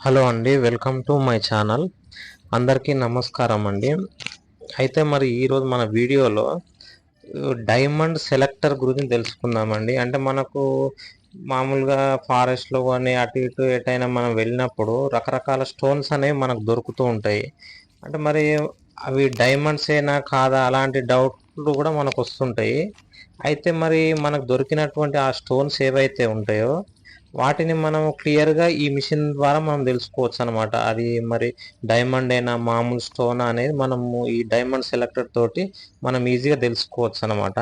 Hello అండి welcome to my channel. అందరికీ నమస్కారం అండి. అయితే మరి ఈరోజు మన వీడియోలో డైమండ్ సెలెక్టర్ గురించి తెలుసుకుందామండి. అంటే మనకు మామూలుగా ఫారెస్ట్లో కానీ అటు ఇటు ఎటైనా మనం వెళ్ళినప్పుడు రకరకాల స్టోన్స్ అనేవి మనకు దొరుకుతూ ఉంటాయి. అంటే మరి అవి డైమండ్స్ అయినా కాదా అలాంటి డౌట్లు కూడా మనకు వస్తుంటాయి. అయితే మరి మనకు దొరికినటువంటి ఆ స్టోన్స్ ఏవైతే ఉంటాయో వాటిని మనం క్లియర్గా ఈ మిషన్ ద్వారా మనం తెలుసుకోవచ్చు అనమాట అది మరి డైమండ్ అయినా మామూలు స్టోన్ అనేది మనము ఈ డైమండ్ సెలెక్టర్ తోటి మనం ఈజీగా తెలుసుకోవచ్చు అనమాట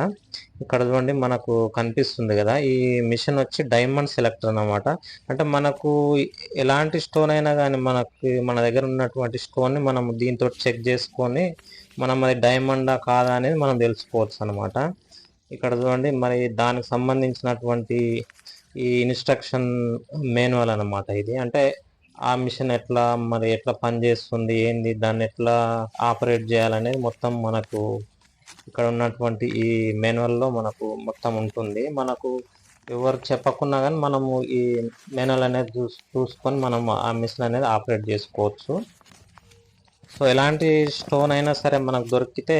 ఇక్కడ చూడండి మనకు కనిపిస్తుంది కదా ఈ మిషన్ వచ్చి డైమండ్ సెలెక్టర్ అనమాట అంటే మనకు ఎలాంటి స్టోన్ అయినా కానీ మనకి మన దగ్గర ఉన్నటువంటి స్టోన్ని మనం దీంతో చెక్ చేసుకొని మనం అది డైమండా కాదా అనేది మనం తెలుసుకోవచ్చు అనమాట ఇక్కడ చూడండి మరి దానికి సంబంధించినటువంటి ఈ ఇన్స్ట్రక్షన్ మాన్యువల్ అనమాట ఇది. అంటే ఆ మిషన్ ఎట్లా మరి ఎట్లా పనిచేస్తుంది ఏంది దాన్ని ఎట్లా ఆపరేట్ చేయాలనేది మొత్తం మనకు ఇక్కడ ఉన్నటువంటి ఈ మాన్యువల్లో మనకు మొత్తం ఉంటుంది. మనకు ఎవరు చెప్పకున్నా కానీ మనము ఈ మాన్యువల్ అనేది చూస్ చూసుకొని మనం ఆ మిషన్ అనేది ఆపరేట్ చేసుకోవచ్చు. సో ఎలాంటి స్టోన్ అయినా సరే మనకు దొరికితే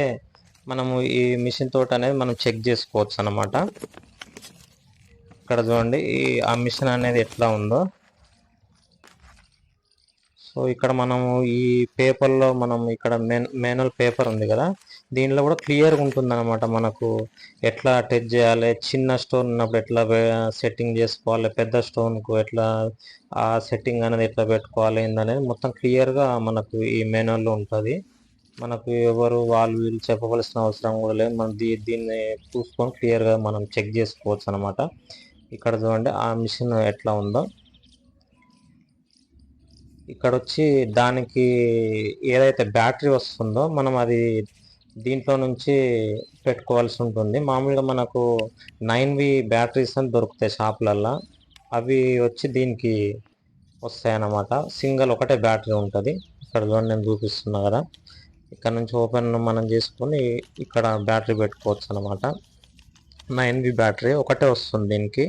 మనము ఈ మిషన్ తోటి అనేది మనం చెక్ చేసుకోవచ్చు అనమాట ఇక్కడ చూడండి ఈ ఆ మిషన్ అనేది ఎట్లా ఉందో. సో ఇక్కడ మనము ఈ పేపర్లో మనం ఇక్కడ మేనువల్ పేపర్ ఉంది కదా దీనిలో కూడా క్లియర్గా ఉంటుంది అనమాట మనకు ఎట్లా టచ్ చేయాలి చిన్న స్టోన్ ఉన్నప్పుడు ఎట్లా సెట్టింగ్ చేసుకోవాలి పెద్ద స్టోన్కు ఎట్లా ఆ సెట్టింగ్ అనేది ఎట్లా పెట్టుకోవాలి ఏందనేది మొత్తం క్లియర్గా మనకు ఈ మేనువల్లో ఉంటుంది. మనకు ఎవరు వాళ్ళు వీళ్ళు చెప్పవలసిన అవసరం కూడా లేదు. మనం దీ దీన్ని చూసుకొని క్లియర్గా మనం చెక్ చేసుకోవచ్చు అనమాట ఇక్కడ చూడండి ఆ మిషన్ ఎట్లా ఉందో. ఇక్కడ వచ్చి దానికి ఏదైతే బ్యాటరీ వస్తుందో మనం అది దీంట్లో నుంచి పెట్టుకోవాల్సి ఉంటుంది. మామూలుగా మనకు నైన్ వి బ్యాటరీస్ అని దొరుకుతాయి షాపులల్లో. అవి వచ్చి దీనికి వస్తాయి అన్నమాట సింగిల్ ఒకటే బ్యాటరీ ఉంటుంది. ఇక్కడ చూడండి నేను చూపిస్తున్నా కదా. ఇక్కడ నుంచి ఓపెన్ మనం చేసుకొని ఇక్కడ బ్యాటరీ పెట్టుకోవచ్చు అనమాట నైన్ వి బ్యాటరీ ఒకటే వస్తుంది దీనికి.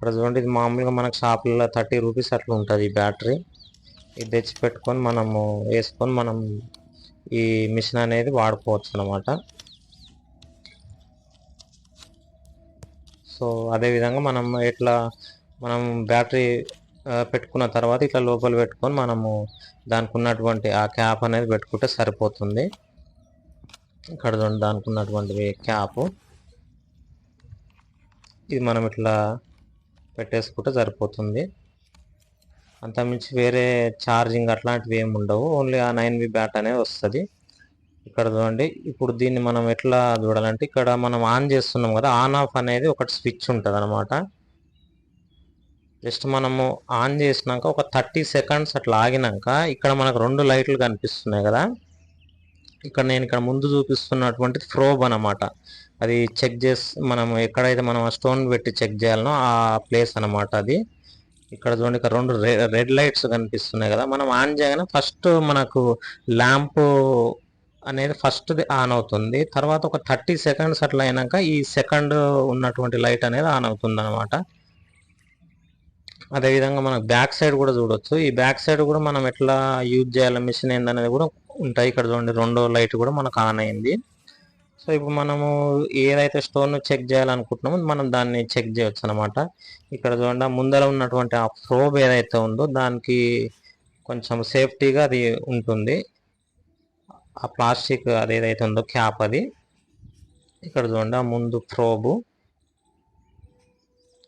ఇప్పుడు చూడండి ఇది మామూలుగా మనకు షాపులలో థర్టీ రూపీస్ అట్లా ఉంటుంది ఈ బ్యాటరీ. ఇది తెచ్చి పెట్టుకొని మనము వేసుకొని మనం ఈ మిషన్ అనేది వాడుకోవచ్చు అనమాట సో అదేవిధంగా మనం ఇట్లా మనం బ్యాటరీ పెట్టుకున్న తర్వాత ఇట్లా లోపల పెట్టుకొని మనము దానికి ఉన్నటువంటి ఆ క్యాప్ అనేది పెట్టుకుంటే సరిపోతుంది. ఇక్కడ చూడండి దానికి ఉన్నటువంటి క్యాప్. ఇది మనం ఇట్లా పెట్టేసుకుంటే సరిపోతుంది. అంతమించి వేరే ఛార్జింగ్ అట్లాంటివి ఏమి ఉండవు. ఓన్లీ ఆ నైన్ వి బ్యాట్ అనేది వస్తుంది. ఇక్కడ చూడండి ఇప్పుడు దీన్ని మనం ఎట్లా చూడాలంటే ఇక్కడ మనం ఆన్ చేస్తున్నాం కదా ఆన్ ఆఫ్ అనేది ఒకటి స్విచ్ ఉంటుంది అనమాట జస్ట్ మనము ఆన్ చేసినాక ఒక థర్టీ సెకండ్స్ అట్లా ఆగినాక ఇక్కడ మనకు రెండు లైట్లు కనిపిస్తున్నాయి కదా. ఇక్కడ నేను ఇక్కడ ముందు చూపిస్తున్నటువంటిది ఫ్రోబ్ అనమాట అది చెక్ చేసి మనం ఎక్కడైతే మనం స్టోన్ పెట్టి చెక్ చేయాలనో ఆ ప్లేస్ అనమాట అది. ఇక్కడ చూడండి ఇక్కడ రెండు రెడ్ లైట్స్ కనిపిస్తున్నాయి కదా. మనం ఆన్ చేయగానే ఫస్ట్ మనకు ల్యాంప్ అనేది ఫస్ట్ ఆన్ అవుతుంది. తర్వాత ఒక థర్టీ సెకండ్స్ అట్లా అయినాక ఈ సెకండ్ ఉన్నటువంటి లైట్ అనేది ఆన్ అవుతుంది అనమాట అదేవిధంగా మనకు బ్యాక్ సైడ్ కూడా చూడొచ్చు. ఈ బ్యాక్ సైడ్ కూడా మనం ఎట్లా యూజ్ చేయాలి? మిషన్ ఏందనేది కూడా ఉంటాయి. ఇక్కడ చూడండి రెండో లైట్ కూడా మనకు ఆన్ అయింది. సో ఇప్పుడు మనము ఏదైతే స్టోన్ చెక్ చేయాలనుకుంటున్నామో మనం దాన్ని చెక్ చేయొచ్చు అనమాట ఇక్కడ చూడండి ముందర ఉన్నటువంటి ఆ ప్రోబ్ ఏదైతే ఉందో దానికి కొంచెం సేఫ్టీగా అది ఉంటుంది. ఆ ప్లాస్టిక్ అది ఏదైతే ఉందో క్యాప్ అది. ఇక్కడ చూడండి ఆ ముందు ప్రోబు.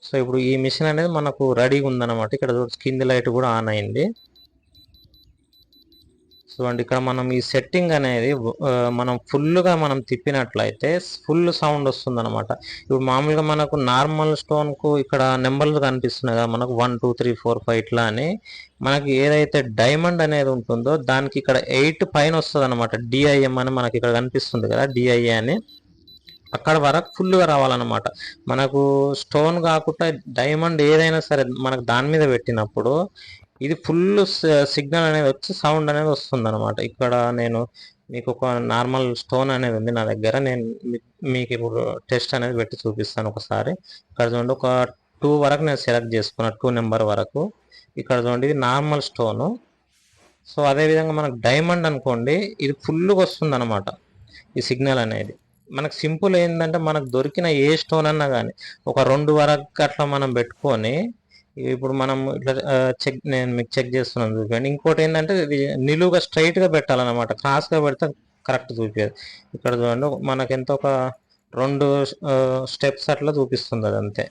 సో ఇప్పుడు ఈ మిషన్ అనేది మనకు రెడీగా ఉందన్నమాట. ఇక్కడ కింది లైట్ కూడా ఆన్ అయింది. చూడండి ఇక్కడ మనం ఈ సెట్టింగ్ అనేది మనం ఫుల్గా మనం తిప్పినట్లయితే ఫుల్ సౌండ్ వస్తుంది అనమాట ఇప్పుడు మామూలుగా మనకు నార్మల్ స్టోన్కు ఇక్కడ నెంబర్లు కనిపిస్తున్నాయి కదా మనకు one two three four five ఇట్లా అని. మనకి ఏదైతే డైమండ్ అనేది ఉంటుందో దానికి ఇక్కడ ఎయిట్ పైన వస్తుంది అనమాట డిఐఎం అని మనకి ఇక్కడ కనిపిస్తుంది కదా డిఐఏ అని. అక్కడ వరకు ఫుల్గా రావాలన్నమాట. మనకు స్టోన్ కాకుండా డైమండ్ ఏదైనా సరే మనకు దాని మీద పెట్టినప్పుడు ఇది ఫుల్ సిగ్నల్ అనేది వచ్చి సౌండ్ అనేది వస్తుంది అనమాట ఇక్కడ నేను మీకు ఒక నార్మల్ స్టోన్ అనేది ఉంది నా దగ్గర. నేను మీకు ఇప్పుడు టెస్ట్ అనేది పెట్టి చూపిస్తాను ఒకసారి. ఇక్కడ చూడండి ఒక టూ వరకు నేను సెలెక్ట్ చేసుకున్నాను టూ నెంబర్ వరకు. ఇక్కడ చూడండి ఇది నార్మల్ స్టోను. సో అదేవిధంగా మనకు డైమండ్ అనుకోండి ఇది ఫుల్గా వస్తుంది అనమాట ఈ సిగ్నల్ అనేది. మనకు సింపుల్ ఏంటంటే మనకు దొరికిన ఏ స్టోన్ అన్నా కానీ ఒక రెండు వరకు అట్లా మనం పెట్టుకొని ఇప్పుడు మనం ఇట్లా చెక్ నేను మీకు చెక్ చేస్తున్నాను చూపించండి ఇంకోటి ఏంటంటే నిలువుగా స్ట్రైట్గా పెట్టాలన్నమాట. క్రాస్గా పెడితే కరెక్ట్ చూపించదు ఇక్కడ చూడండి మనకి ఎంత ఒక రెండు స్టెప్స్ అట్లా చూపిస్తుంది అది అంతే.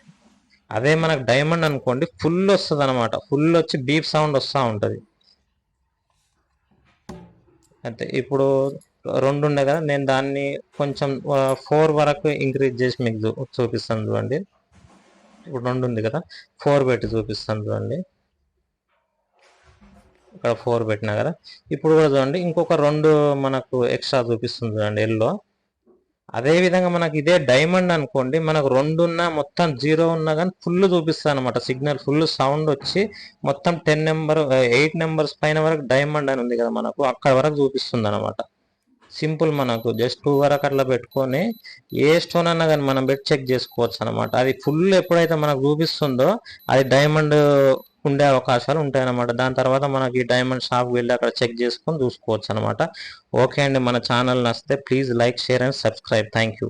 అదే మనకు డైమండ్ అనుకోండి ఫుల్ వస్తుంది అనమాట ఫుల్ వచ్చి బీప్ సౌండ్ వస్తూ ఉంటుంది. అంతే. ఇప్పుడు రెండు ఉండే కదా నేను దాన్ని కొంచెం ఫోర్ వరకు ఇంక్రీజ్ చేసి మీకు చూపిస్తాను చూడండి. ఇప్పుడు రెండు ఉంది కదా ఫోర్ పెట్టి చూపిస్తాను చూడండి. ఇక్కడ ఫోర్ పెట్టినా కదా ఇప్పుడు కూడా చూడండి ఇంకొక రెండు మనకు ఎక్స్ట్రా చూపిస్తుంది చూడండి ఎల్లో. అదే విధంగా మనకి ఇదే డైమండ్ అనుకోండి మనకు రెండు ఉన్నా మొత్తం జీరో ఉన్నా కానీ ఫుల్ చూపిస్తుంది అనమాట సిగ్నల్ ఫుల్ సౌండ్ వచ్చి మొత్తం టెన్ నెంబర్ ఎయిట్ నెంబర్స్ పైన వరకు డైమండ్ అని ఉంది కదా మనకు అక్కడ వరకు చూపిస్తుంది అనమాట సింపుల్ మనకు జస్ట్ టూ వరకు అట్లా పెట్టుకొని ఏ స్టోన్ అన్నా కానీ మనం పెట్టి చెక్ చేసుకోవచ్చు అనమాట అది ఫుల్ ఎప్పుడైతే మనకు చూపిస్తుందో అది డైమండ్ ఉండే అవకాశాలు ఉంటాయి అనమాట దాని తర్వాత మనకి డైమండ్ షాప్ వెళ్ళి అక్కడ చెక్ చేసుకొని చూసుకోవచ్చు అనమాట ఓకే అండి మన ఛానల్ నచ్చితే please like share and subscribe. Thank you.